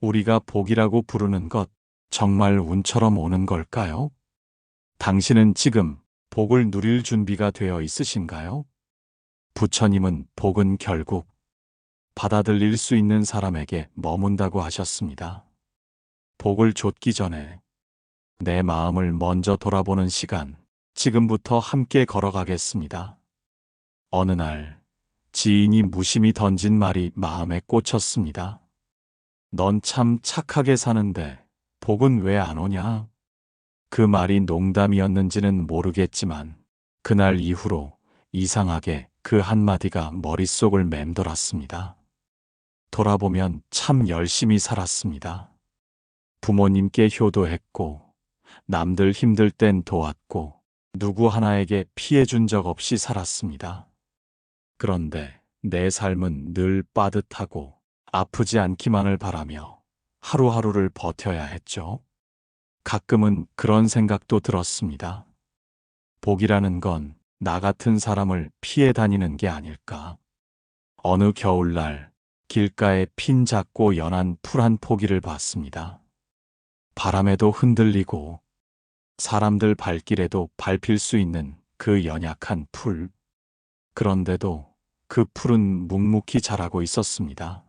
우리가 복이라고 부르는 것 정말 운처럼 오는 걸까요? 당신은 지금 복을 누릴 준비가 되어 있으신가요? 부처님은 복은 결국 받아들일 수 있는 사람에게 머문다고 하셨습니다. 복을 줬기 전에 내 마음을 먼저 돌아보는 시간, 지금부터 함께 걸어가겠습니다. 어느 날, 지인이 무심히 던진 말이 마음에 꽂혔습니다. 넌 참 착하게 사는데 복은 왜 안 오냐? 그 말이 농담이었는지는 모르겠지만 그날 이후로 이상하게 그 한마디가 머릿속을 맴돌았습니다. 돌아보면 참 열심히 살았습니다. 부모님께 효도했고, 남들 힘들 땐 도왔고, 누구 하나에게 피해 준 적 없이 살았습니다. 그런데 내 삶은 늘 빠듯하고 아프지 않기만을 바라며 하루하루를 버텨야 했죠. 가끔은 그런 생각도 들었습니다. 복이라는 건 나 같은 사람을 피해 다니는 게 아닐까. 어느 겨울날 길가에 핀 작고 연한 풀 한 포기를 봤습니다. 바람에도 흔들리고 사람들 발길에도 밟힐 수 있는 그 연약한 풀. 그런데도 그 풀은 묵묵히 자라고 있었습니다.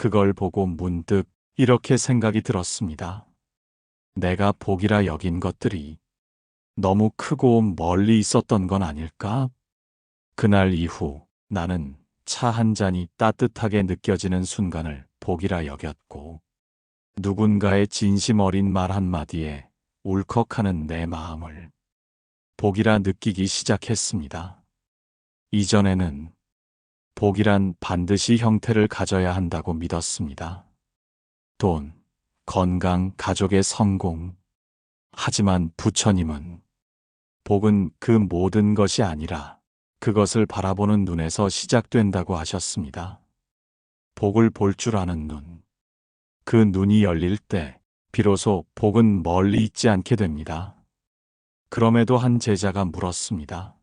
그걸 보고 문득 이렇게 생각이 들었습니다. 내가 복이라 여긴 것들이 너무 크고 멀리 있었던 건 아닐까? 그날 이후 나는 차 한 잔이 따뜻하게 느껴지는 순간을 복이라 여겼고, 누군가의 진심 어린 말 한마디에 울컥하는 내 마음을 복이라 느끼기 시작했습니다. 이전에는 복이란 반드시 형태를 가져야 한다고 믿었습니다. 돈, 건강, 가족의 성공. 하지만 부처님은 복은 그 모든 것이 아니라 그것을 바라보는 눈에서 시작된다고 하셨습니다. 복을 볼 줄 아는 눈. 그 눈이 열릴 때 비로소 복은 멀리 있지 않게 됩니다. 그럼에도 한 제자가 물었습니다.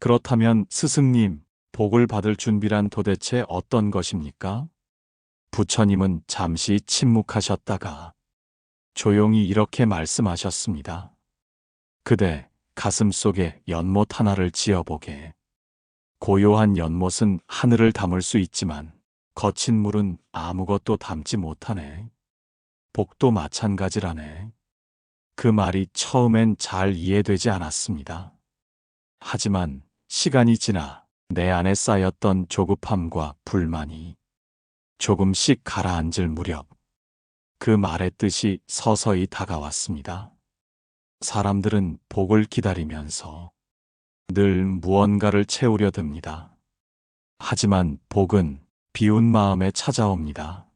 그렇다면 스승님, 복을 받을 준비란 도대체 어떤 것입니까? 부처님은 잠시 침묵하셨다가 조용히 이렇게 말씀하셨습니다. 그대 가슴 속에 연못 하나를 지어보게. 고요한 연못은 하늘을 담을 수 있지만 거친 물은 아무것도 담지 못하네. 복도 마찬가지라네. 그 말이 처음엔 잘 이해되지 않았습니다. 하지만 시간이 지나 내 안에 쌓였던 조급함과 불만이 조금씩 가라앉을 무렵 그 말의 뜻이 서서히 다가왔습니다. 사람들은 복을 기다리면서 늘 무언가를 채우려 듭니다. 하지만 복은 비운 마음에 찾아옵니다.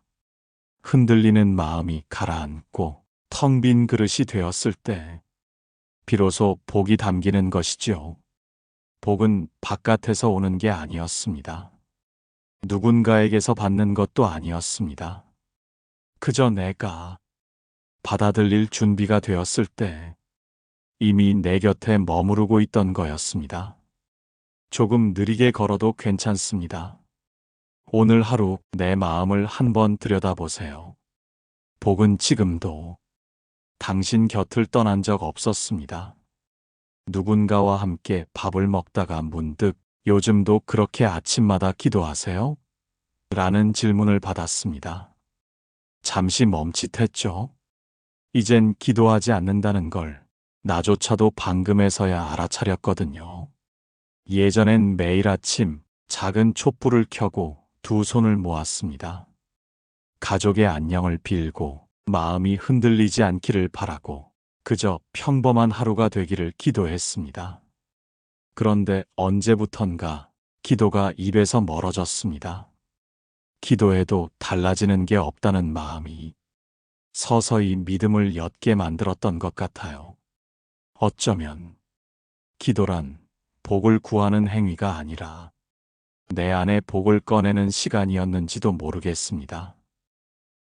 흔들리는 마음이 가라앉고 텅 빈 그릇이 되었을 때 비로소 복이 담기는 것이지요. 복은 바깥에서 오는 게 아니었습니다. 누군가에게서 받는 것도 아니었습니다. 그저 내가 받아들일 준비가 되었을 때 이미 내 곁에 머무르고 있던 거였습니다. 조금 느리게 걸어도 괜찮습니다. 오늘 하루 내 마음을 한번 들여다보세요. 복은 지금도 당신 곁을 떠난 적 없었습니다. 누군가와 함께 밥을 먹다가 문득 요즘도 그렇게 아침마다 기도하세요? 라는 질문을 받았습니다. 잠시 멈칫했죠. 이젠 기도하지 않는다는 걸 나조차도 방금에서야 알아차렸거든요. 예전엔 매일 아침 작은 촛불을 켜고 두 손을 모았습니다. 가족의 안녕을 빌고 마음이 흔들리지 않기를 바라고 그저 평범한 하루가 되기를 기도했습니다. 그런데 언제부턴가 기도가 입에서 멀어졌습니다. 기도해도 달라지는 게 없다는 마음이 서서히 믿음을 엿게 만들었던 것 같아요. 어쩌면 기도란 복을 구하는 행위가 아니라 내 안에 복을 꺼내는 시간이었는지도 모르겠습니다.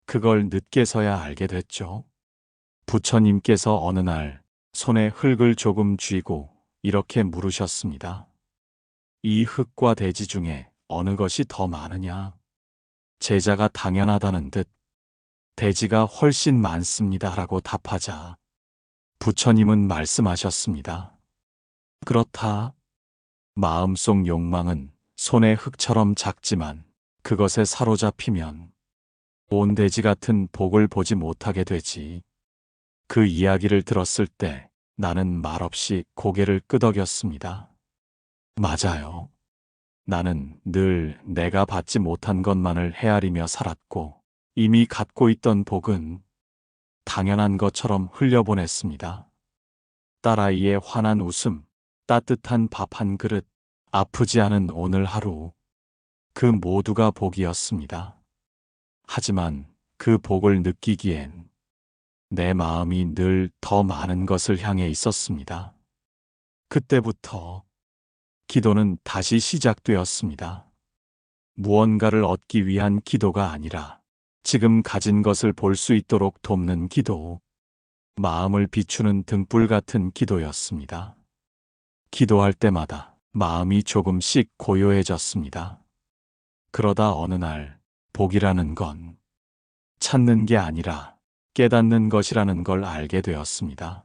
그걸 늦게서야 알게 됐죠. 부처님께서 어느 날 손에 흙을 조금 쥐고 이렇게 물으셨습니다. 이 흙과 대지 중에 어느 것이 더 많으냐? 제자가 당연하다는 듯 대지가 훨씬 많습니다. 라고 답하자 부처님은 말씀하셨습니다. 그렇다. 마음속 욕망은 손의 흙처럼 작지만 그것에 사로잡히면 온 대지 같은 복을 보지 못하게 되지. 그 이야기를 들었을 때 나는 말없이 고개를 끄덕였습니다. 맞아요. 나는 늘 내가 받지 못한 것만을 헤아리며 살았고 이미 갖고 있던 복은 당연한 것처럼 흘려보냈습니다. 딸아이의 환한 웃음, 따뜻한 밥 한 그릇, 아프지 않은 오늘 하루. 그 모두가 복이었습니다. 하지만 그 복을 느끼기엔 내 마음이 늘 더 많은 것을 향해 있었습니다. 그때부터 기도는 다시 시작되었습니다. 무언가를 얻기 위한 기도가 아니라 지금 가진 것을 볼 수 있도록 돕는 기도, 마음을 비추는 등불 같은 기도였습니다. 기도할 때마다 마음이 조금씩 고요해졌습니다. 그러다 어느 날 복이라는 건 찾는 게 아니라 깨닫는 것이라는 걸 알게 되었습니다.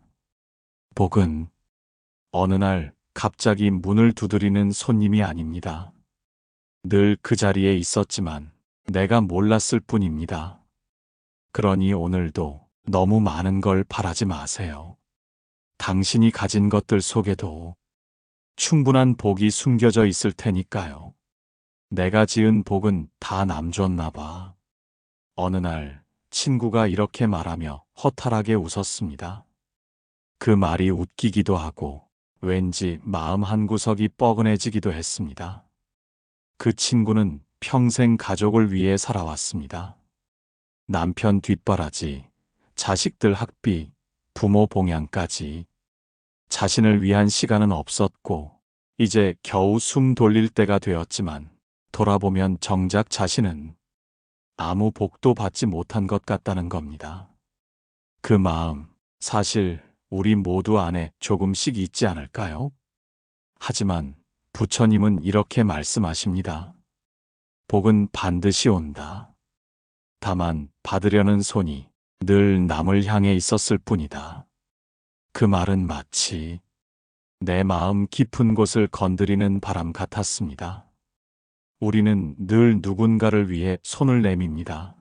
복은 어느 날 갑자기 문을 두드리는 손님이 아닙니다. 늘 그 자리에 있었지만 내가 몰랐을 뿐입니다. 그러니 오늘도 너무 많은 걸 바라지 마세요. 당신이 가진 것들 속에도 충분한 복이 숨겨져 있을 테니까요. 내가 지은 복은 다 남줬나 봐. 어느 날 친구가 이렇게 말하며 허탈하게 웃었습니다. 그 말이 웃기기도 하고 왠지 마음 한구석이 뻐근해지기도 했습니다. 그 친구는 평생 가족을 위해 살아왔습니다. 남편 뒷바라지, 자식들 학비, 부모 봉양까지 자신을 위한 시간은 없었고 이제 겨우 숨 돌릴 때가 되었지만 돌아보면 정작 자신은 아무 복도 받지 못한 것 같다는 겁니다. 그 마음 사실 우리 모두 안에 조금씩 있지 않을까요? 하지만 부처님은 이렇게 말씀하십니다. 복은 반드시 온다. 다만 받으려는 손이 늘 남을 향해 있었을 뿐이다. 그 말은 마치 내 마음 깊은 곳을 건드리는 바람 같았습니다. 우리는 늘 누군가를 위해 손을 내밉니다.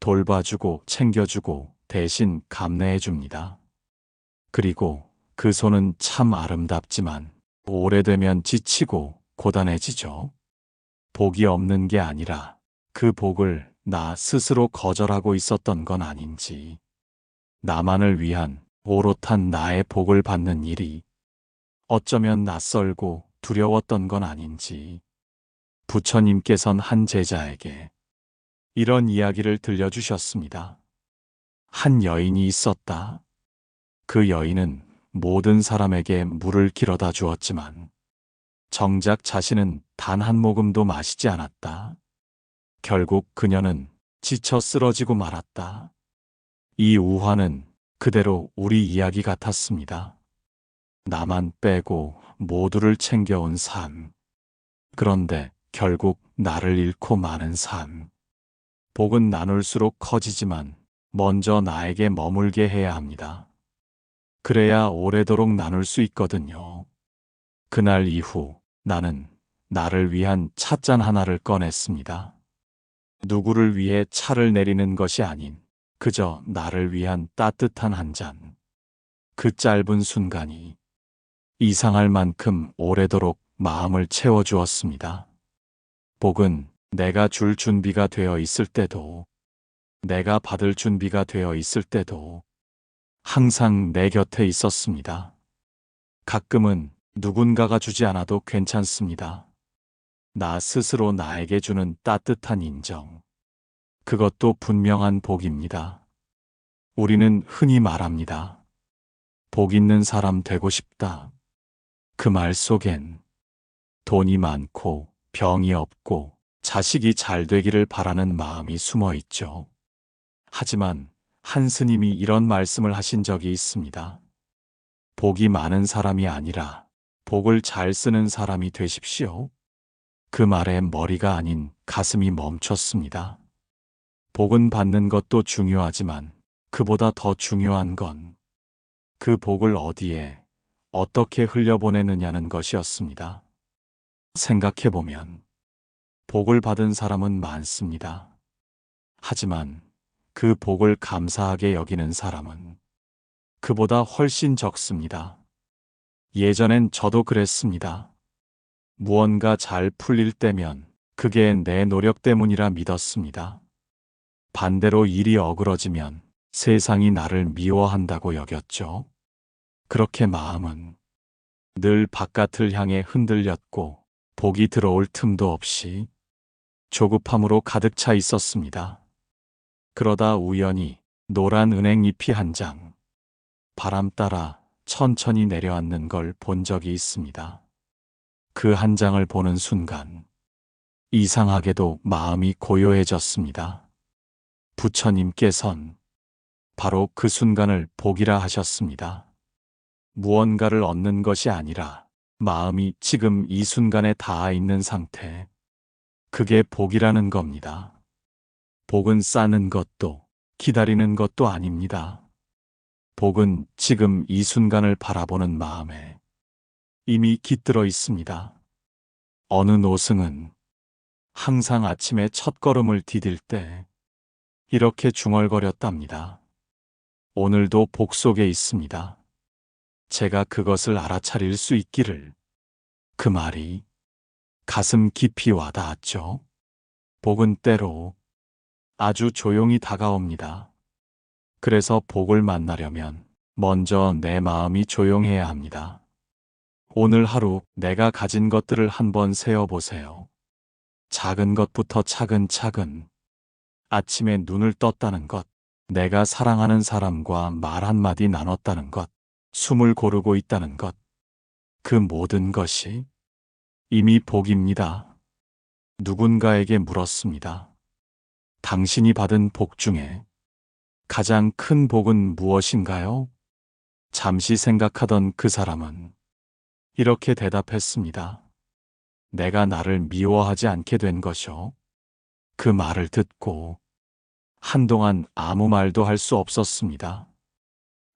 돌봐주고 챙겨주고 대신 감내해줍니다. 그리고 그 손은 참 아름답지만 오래되면 지치고 고단해지죠. 복이 없는 게 아니라 그 복을 나 스스로 거절하고 있었던 건 아닌지, 나만을 위한 오롯한 나의 복을 받는 일이 어쩌면 낯설고 두려웠던 건 아닌지, 부처님께선 한 제자에게 이런 이야기를 들려주셨습니다. 한 여인이 있었다. 그 여인은 모든 사람에게 물을 길어다 주었지만, 정작 자신은 단 한 모금도 마시지 않았다. 결국 그녀는 지쳐 쓰러지고 말았다. 이 우화는 그대로 우리 이야기 같았습니다. 나만 빼고 모두를 챙겨온 삶. 그런데 결국 나를 잃고 마는 삶. 복은 나눌수록 커지지만 먼저 나에게 머물게 해야 합니다. 그래야 오래도록 나눌 수 있거든요. 그날 이후 나는 나를 위한 찻잔 하나를 꺼냈습니다. 누구를 위해 차를 내리는 것이 아닌 그저 나를 위한 따뜻한 한 잔. 그 짧은 순간이 이상할 만큼 오래도록 마음을 채워주었습니다. 복은 내가 줄 준비가 되어 있을 때도, 내가 받을 준비가 되어 있을 때도 항상 내 곁에 있었습니다. 가끔은 누군가가 주지 않아도 괜찮습니다. 나 스스로 나에게 주는 따뜻한 인정. 그것도 분명한 복입니다. 우리는 흔히 말합니다. 복 있는 사람 되고 싶다. 그 말 속엔 돈이 많고 병이 없고 자식이 잘 되기를 바라는 마음이 숨어 있죠. 하지만 한 스님이 이런 말씀을 하신 적이 있습니다. 복이 많은 사람이 아니라 복을 잘 쓰는 사람이 되십시오. 그 말에 머리가 아닌 가슴이 멈췄습니다. 복은 받는 것도 중요하지만 그보다 더 중요한 건 그 복을 어디에 어떻게 흘려보내느냐는 것이었습니다. 생각해보면 복을 받은 사람은 많습니다. 하지만 그 복을 감사하게 여기는 사람은 그보다 훨씬 적습니다. 예전엔 저도 그랬습니다. 무언가 잘 풀릴 때면 그게 내 노력 때문이라 믿었습니다. 반대로 일이 어그러지면 세상이 나를 미워한다고 여겼죠. 그렇게 마음은 늘 바깥을 향해 흔들렸고 복이 들어올 틈도 없이 조급함으로 가득 차 있었습니다. 그러다 우연히 노란 은행잎이 한 장, 바람 따라 천천히 내려앉는 걸 본 적이 있습니다. 그 한 장을 보는 순간, 이상하게도 마음이 고요해졌습니다. 부처님께선 바로 그 순간을 복이라 하셨습니다. 무언가를 얻는 것이 아니라 마음이 지금 이 순간에 닿아 있는 상태. 그게 복이라는 겁니다. 복은 쌓는 것도 기다리는 것도 아닙니다. 복은 지금 이 순간을 바라보는 마음에 이미 깃들어 있습니다. 어느 노승은 항상 아침에 첫 걸음을 디딜 때 이렇게 중얼거렸답니다. 오늘도 복 속에 있습니다. 제가 그것을 알아차릴 수 있기를. 그 말이 가슴 깊이 와닿았죠. 복은 때로 아주 조용히 다가옵니다. 그래서 복을 만나려면 먼저 내 마음이 조용해야 합니다. 오늘 하루 내가 가진 것들을 한번 세어보세요. 작은 것부터 차근차근 아침에 눈을 떴다는 것, 내가 사랑하는 사람과 말 한마디 나눴다는 것, 숨을 고르고 있다는 것, 그 모든 것이 이미 복입니다. 누군가에게 물었습니다. 당신이 받은 복 중에 가장 큰 복은 무엇인가요? 잠시 생각하던 그 사람은 이렇게 대답했습니다. 내가 나를 미워하지 않게 된 것이요. 그 말을 듣고 한동안 아무 말도 할 수 없었습니다.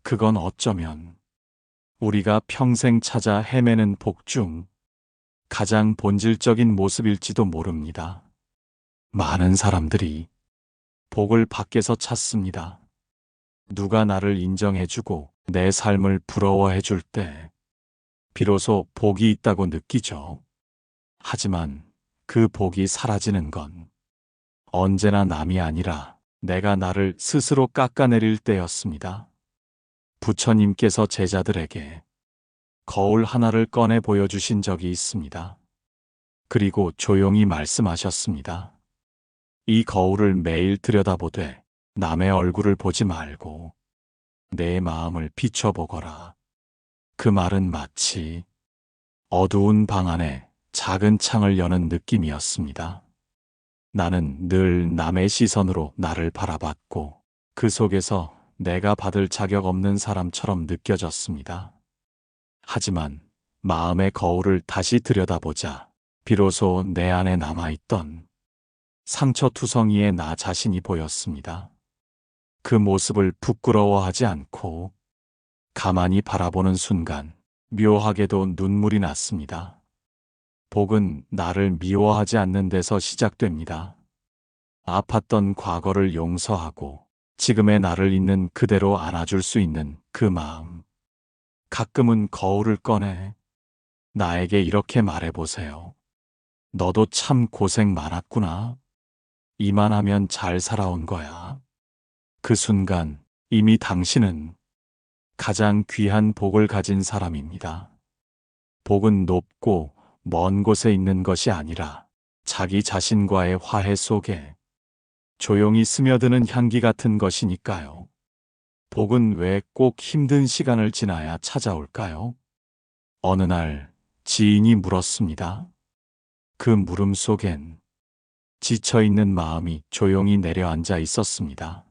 그건 어쩌면 우리가 평생 찾아 헤매는 복 중 가장 본질적인 모습일지도 모릅니다. 많은 사람들이 복을 밖에서 찾습니다. 누가 나를 인정해주고 내 삶을 부러워해줄 때 비로소 복이 있다고 느끼죠. 하지만 그 복이 사라지는 건 언제나 남이 아니라 내가 나를 스스로 깎아내릴 때였습니다. 부처님께서 제자들에게 거울 하나를 꺼내 보여주신 적이 있습니다. 그리고 조용히 말씀하셨습니다. 이 거울을 매일 들여다보되 남의 얼굴을 보지 말고 내 마음을 비춰보거라. 그 말은 마치 어두운 방 안에 작은 창을 여는 느낌이었습니다. 나는 늘 남의 시선으로 나를 바라봤고 그 속에서 내가 받을 자격 없는 사람처럼 느껴졌습니다. 하지만 마음의 거울을 다시 들여다보자 비로소 내 안에 남아있던 상처투성이의 나 자신이 보였습니다. 그 모습을 부끄러워하지 않고 가만히 바라보는 순간 묘하게도 눈물이 났습니다. 복은 나를 미워하지 않는 데서 시작됩니다. 아팠던 과거를 용서하고 지금의 나를 있는 그대로 안아줄 수 있는 그 마음. 가끔은 거울을 꺼내 나에게 이렇게 말해보세요. 너도 참 고생 많았구나. 이만하면 잘 살아온 거야. 그 순간 이미 당신은 가장 귀한 복을 가진 사람입니다. 복은 높고 먼 곳에 있는 것이 아니라 자기 자신과의 화해 속에 조용히 스며드는 향기 같은 것이니까요. 복은 왜 꼭 힘든 시간을 지나야 찾아올까요? 어느 날 지인이 물었습니다. 그 물음 속엔 지쳐있는 마음이 조용히 내려앉아 있었습니다.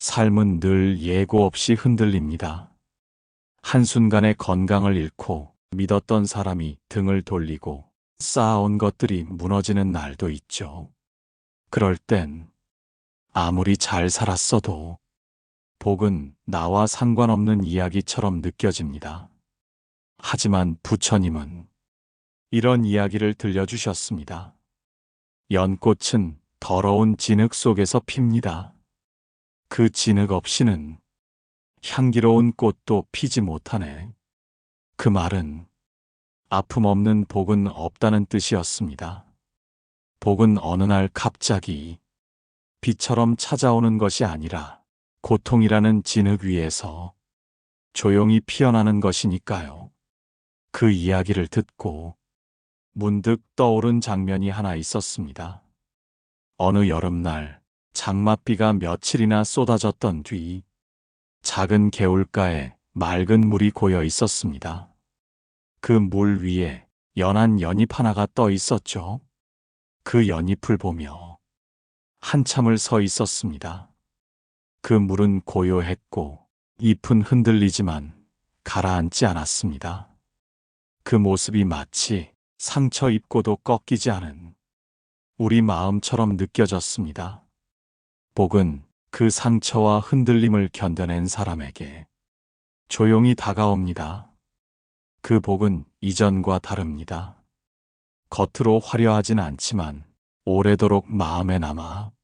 삶은 늘 예고 없이 흔들립니다. 한순간에 건강을 잃고 믿었던 사람이 등을 돌리고 쌓아온 것들이 무너지는 날도 있죠. 그럴 땐 아무리 잘 살았어도 복은 나와 상관없는 이야기처럼 느껴집니다. 하지만 부처님은 이런 이야기를 들려주셨습니다. 연꽃은 더러운 진흙 속에서 핍니다. 그 진흙 없이는 향기로운 꽃도 피지 못하네. 그 말은 아픔 없는 복은 없다는 뜻이었습니다. 복은 어느 날 갑자기 비처럼 찾아오는 것이 아니라 고통이라는 진흙 위에서 조용히 피어나는 것이니까요. 그 이야기를 듣고 문득 떠오른 장면이 하나 있었습니다. 어느 여름날 장맛비가 며칠이나 쏟아졌던 뒤 작은 개울가에 맑은 물이 고여 있었습니다. 그 물 위에 연한 연잎 하나가 떠 있었죠. 그 연잎을 보며 한참을 서 있었습니다. 그 물은 고요했고 잎은 흔들리지만 가라앉지 않았습니다. 그 모습이 마치 상처 입고도 꺾이지 않은 우리 마음처럼 느껴졌습니다. 복은 그 상처와 흔들림을 견뎌낸 사람에게 조용히 다가옵니다. 그 복은 이전과 다릅니다. 겉으로 화려하진 않지만 오래도록 마음에 남아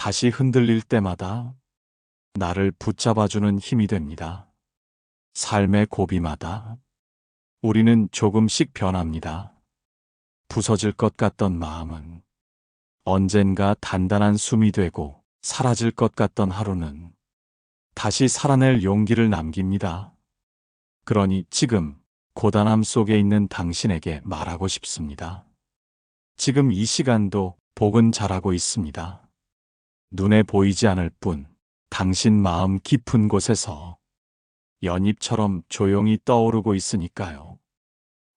다시 흔들릴 때마다 나를 붙잡아주는 힘이 됩니다. 삶의 고비마다 우리는 조금씩 변합니다. 부서질 것 같던 마음은 언젠가 단단한 숨이 되고 사라질 것 같던 하루는 다시 살아낼 용기를 남깁니다. 그러니 지금 고단함 속에 있는 당신에게 말하고 싶습니다. 지금 이 시간도 복은 잘하고 있습니다. 눈에 보이지 않을 뿐 당신 마음 깊은 곳에서 연잎처럼 조용히 떠오르고 있으니까요.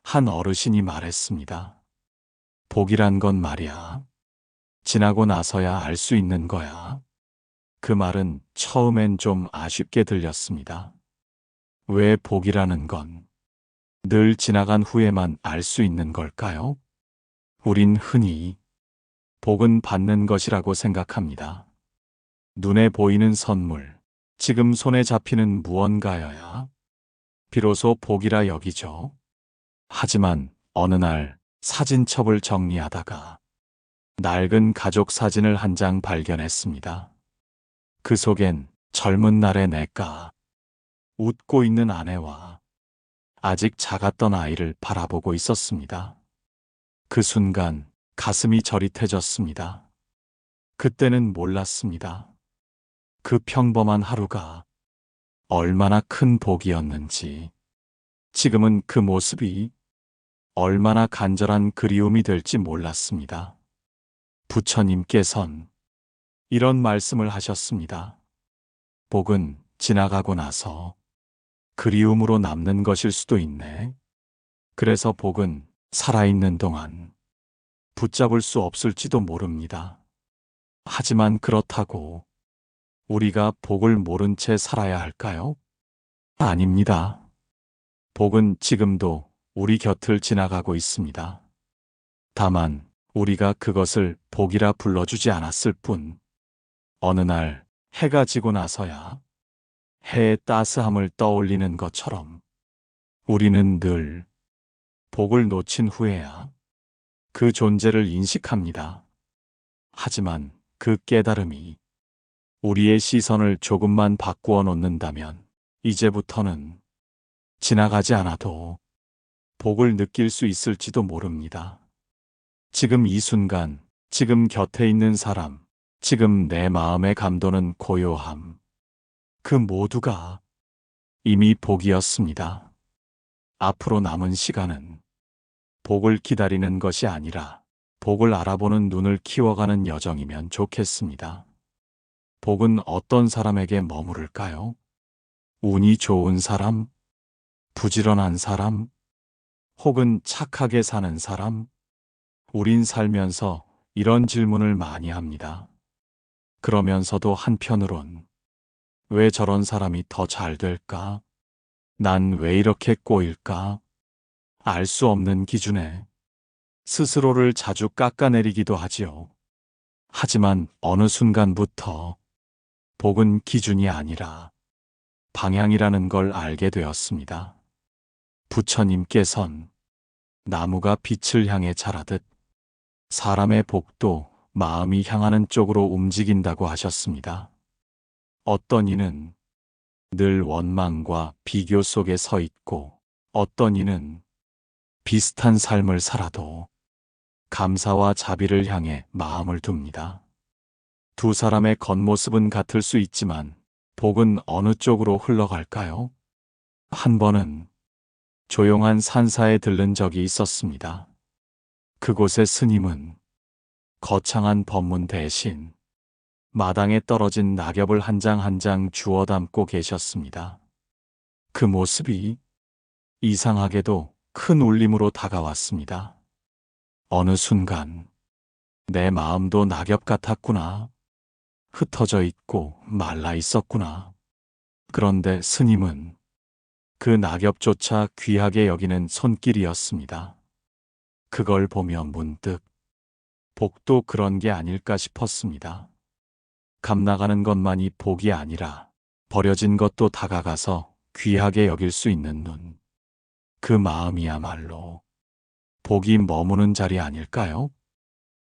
한 어르신이 말했습니다. 복이란 건 말이야. 지나고 나서야 알 수 있는 거야. 그 말은 처음엔 좀 아쉽게 들렸습니다. 왜 복이라는 건 늘 지나간 후에만 알 수 있는 걸까요? 우린 흔히 복은 받는 것이라고 생각합니다. 눈에 보이는 선물, 지금 손에 잡히는 무언가여야 비로소 복이라 여기죠. 하지만 어느 날 사진첩을 정리하다가 낡은 가족 사진을 한 장 발견했습니다. 그 속엔 젊은 날의 내가 웃고 있는 아내와 아직 작았던 아이를 바라보고 있었습니다. 그 순간 가슴이 저릿해졌습니다. 그때는 몰랐습니다. 그 평범한 하루가 얼마나 큰 복이었는지, 지금은 그 모습이 얼마나 간절한 그리움이 될지 몰랐습니다. 부처님께선 이런 말씀을 하셨습니다. 복은 지나가고 나서 그리움으로 남는 것일 수도 있네. 그래서 복은 살아있는 동안 붙잡을 수 없을지도 모릅니다. 하지만 그렇다고 우리가 복을 모른 채 살아야 할까요? 아닙니다. 복은 지금도 우리 곁을 지나가고 있습니다. 다만 우리가 그것을 복이라 불러주지 않았을 뿐, 어느 날 해가 지고 나서야 해의 따스함을 떠올리는 것처럼 우리는 늘 복을 놓친 후에야 그 존재를 인식합니다. 하지만 그 깨달음이 우리의 시선을 조금만 바꾸어 놓는다면 이제부터는 지나가지 않아도 복을 느낄 수 있을지도 모릅니다. 지금 이 순간, 지금 곁에 있는 사람, 지금 내 마음의 감도는 고요함. 그 모두가 이미 복이었습니다. 앞으로 남은 시간은 복을 기다리는 것이 아니라 복을 알아보는 눈을 키워가는 여정이면 좋겠습니다. 복은 어떤 사람에게 머무를까요? 운이 좋은 사람? 부지런한 사람? 혹은 착하게 사는 사람? 우린 살면서 이런 질문을 많이 합니다. 그러면서도 한편으론 왜 저런 사람이 더 잘 될까? 난 왜 이렇게 꼬일까? 알 수 없는 기준에 스스로를 자주 깎아내리기도 하지요. 하지만 어느 순간부터 복은 기준이 아니라 방향이라는 걸 알게 되었습니다. 부처님께선 나무가 빛을 향해 자라듯 사람의 복도 마음이 향하는 쪽으로 움직인다고 하셨습니다. 어떤 이는 늘 원망과 비교 속에 서 있고 어떤 이는 비슷한 삶을 살아도 감사와 자비를 향해 마음을 둡니다. 두 사람의 겉모습은 같을 수 있지만 복은 어느 쪽으로 흘러갈까요? 한 번은 조용한 산사에 들른 적이 있었습니다. 그곳의 스님은 거창한 법문 대신 마당에 떨어진 낙엽을 한 장 한 장 주워 담고 계셨습니다. 그 모습이 이상하게도 큰 울림으로 다가왔습니다. 어느 순간 내 마음도 낙엽 같았구나. 흩어져 있고 말라 있었구나. 그런데 스님은 그 낙엽조차 귀하게 여기는 손길이었습니다. 그걸 보며 문득 복도 그런 게 아닐까 싶었습니다. 감나가는 것만이 복이 아니라 버려진 것도 다가가서 귀하게 여길 수 있는 눈. 그 마음이야말로 복이 머무는 자리 아닐까요?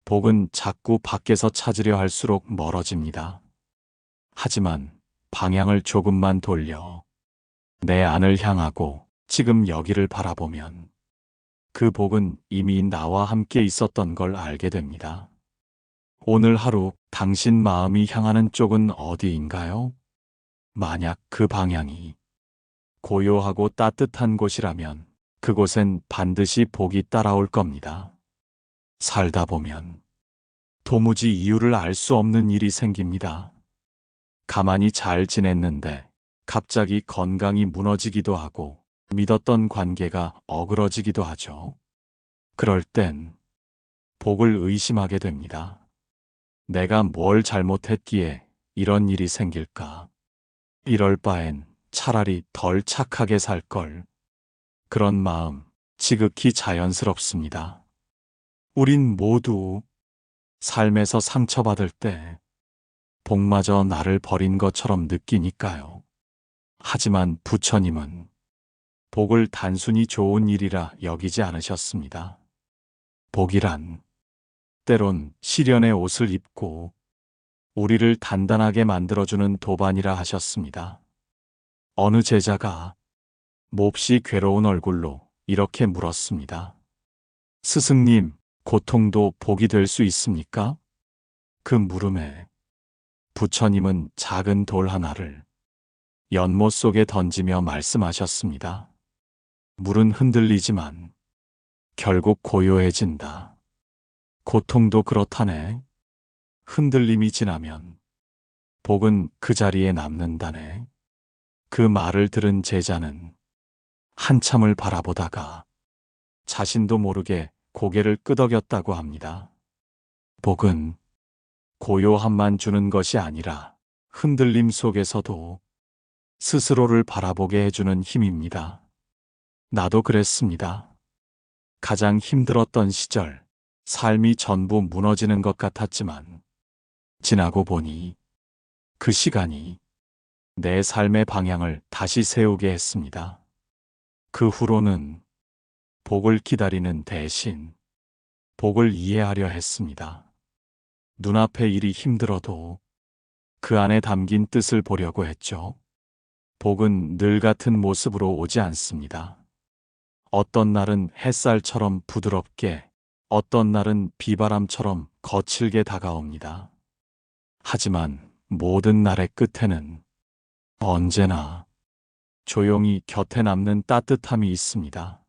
복은 자꾸 밖에서 찾으려 할수록 멀어집니다. 하지만 방향을 조금만 돌려 내 안을 향하고 지금 여기를 바라보면 그 복은 이미 나와 함께 있었던 걸 알게 됩니다. 오늘 하루 당신 마음이 향하는 쪽은 어디인가요? 만약 그 방향이 고요하고 따뜻한 곳이라면 그곳엔 반드시 복이 따라올 겁니다. 살다 보면 도무지 이유를 알 수 없는 일이 생깁니다. 가만히 잘 지냈는데 갑자기 건강이 무너지기도 하고 믿었던 관계가 어그러지기도 하죠. 그럴 땐 복을 의심하게 됩니다. 내가 뭘 잘못했기에 이런 일이 생길까? 이럴 바엔 차라리 덜 착하게 살 걸. 그런 마음 지극히 자연스럽습니다. 우린 모두 삶에서 상처받을 때 복마저 나를 버린 것처럼 느끼니까요. 하지만 부처님은 복을 단순히 좋은 일이라 여기지 않으셨습니다. 복이란 때론 시련의 옷을 입고 우리를 단단하게 만들어주는 도반이라 하셨습니다. 어느 제자가 몹시 괴로운 얼굴로 이렇게 물었습니다. 스승님, 고통도 복이 될 수 있습니까? 그 물음에 부처님은 작은 돌 하나를 연못 속에 던지며 말씀하셨습니다. 물은 흔들리지만 결국 고요해진다. 고통도 그렇다네. 흔들림이 지나면 복은 그 자리에 남는다네. 그 말을 들은 제자는 한참을 바라보다가 자신도 모르게 고개를 끄덕였다고 합니다. 복은 고요함만 주는 것이 아니라 흔들림 속에서도 스스로를 바라보게 해주는 힘입니다. 나도 그랬습니다. 가장 힘들었던 시절, 삶이 전부 무너지는 것 같았지만, 지나고 보니 그 시간이 내 삶의 방향을 다시 세우게 했습니다. 그 후로는 복을 기다리는 대신 복을 이해하려 했습니다. 눈앞의 일이 힘들어도 그 안에 담긴 뜻을 보려고 했죠. 복은 늘 같은 모습으로 오지 않습니다. 어떤 날은 햇살처럼 부드럽게, 어떤 날은 비바람처럼 거칠게 다가옵니다. 하지만 모든 날의 끝에는 언제나 조용히 곁에 남는 따뜻함이 있습니다.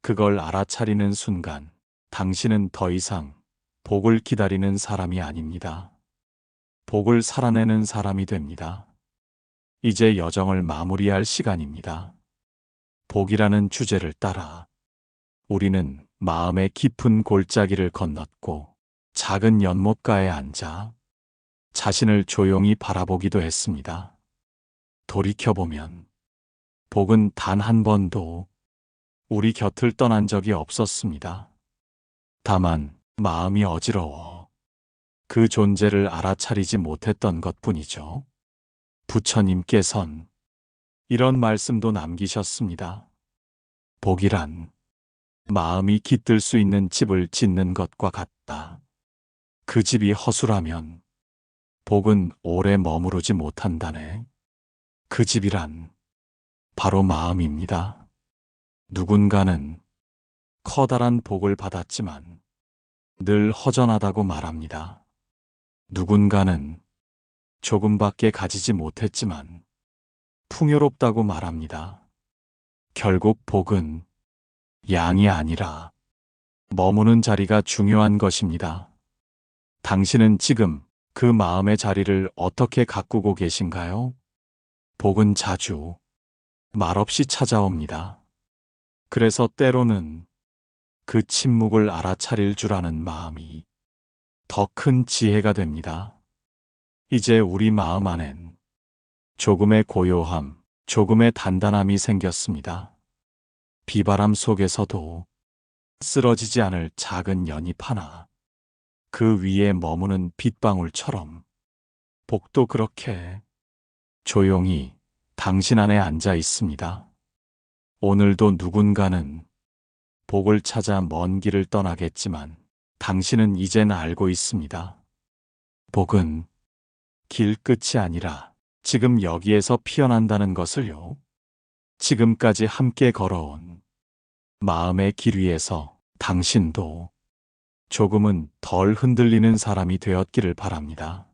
그걸 알아차리는 순간 당신은 더 이상 복을 기다리는 사람이 아닙니다. 복을 살아내는 사람이 됩니다. 이제 여정을 마무리할 시간입니다. 복이라는 주제를 따라 우리는 마음의 깊은 골짜기를 건넜고 작은 연못가에 앉아 자신을 조용히 바라보기도 했습니다. 돌이켜보면 복은 단 한 번도 우리 곁을 떠난 적이 없었습니다. 다만 마음이 어지러워 그 존재를 알아차리지 못했던 것 뿐이죠. 부처님께선 이런 말씀도 남기셨습니다. 복이란 마음이 깃들 수 있는 집을 짓는 것과 같다. 그 집이 허술하면 복은 오래 머무르지 못한다네. 그 집이란 바로 마음입니다. 누군가는 커다란 복을 받았지만 늘 허전하다고 말합니다. 누군가는 조금밖에 가지지 못했지만 풍요롭다고 말합니다. 결국 복은 양이 아니라 머무는 자리가 중요한 것입니다. 당신은 지금 그 마음의 자리를 어떻게 가꾸고 계신가요? 복은 자주 말없이 찾아옵니다. 그래서 때로는 그 침묵을 알아차릴 줄 아는 마음이 더 큰 지혜가 됩니다. 이제 우리 마음 안엔 조금의 고요함, 조금의 단단함이 생겼습니다. 비바람 속에서도 쓰러지지 않을 작은 연잎 하나, 그 위에 머무는 빗방울처럼 복도 그렇게 조용히 당신 안에 앉아 있습니다. 오늘도 누군가는 복을 찾아 먼 길을 떠나겠지만 당신은 이젠 알고 있습니다. 복은 길 끝이 아니라 지금 여기에서 피어난다는 것을요. 지금까지 함께 걸어온 마음의 길 위에서 당신도 조금은 덜 흔들리는 사람이 되었기를 바랍니다.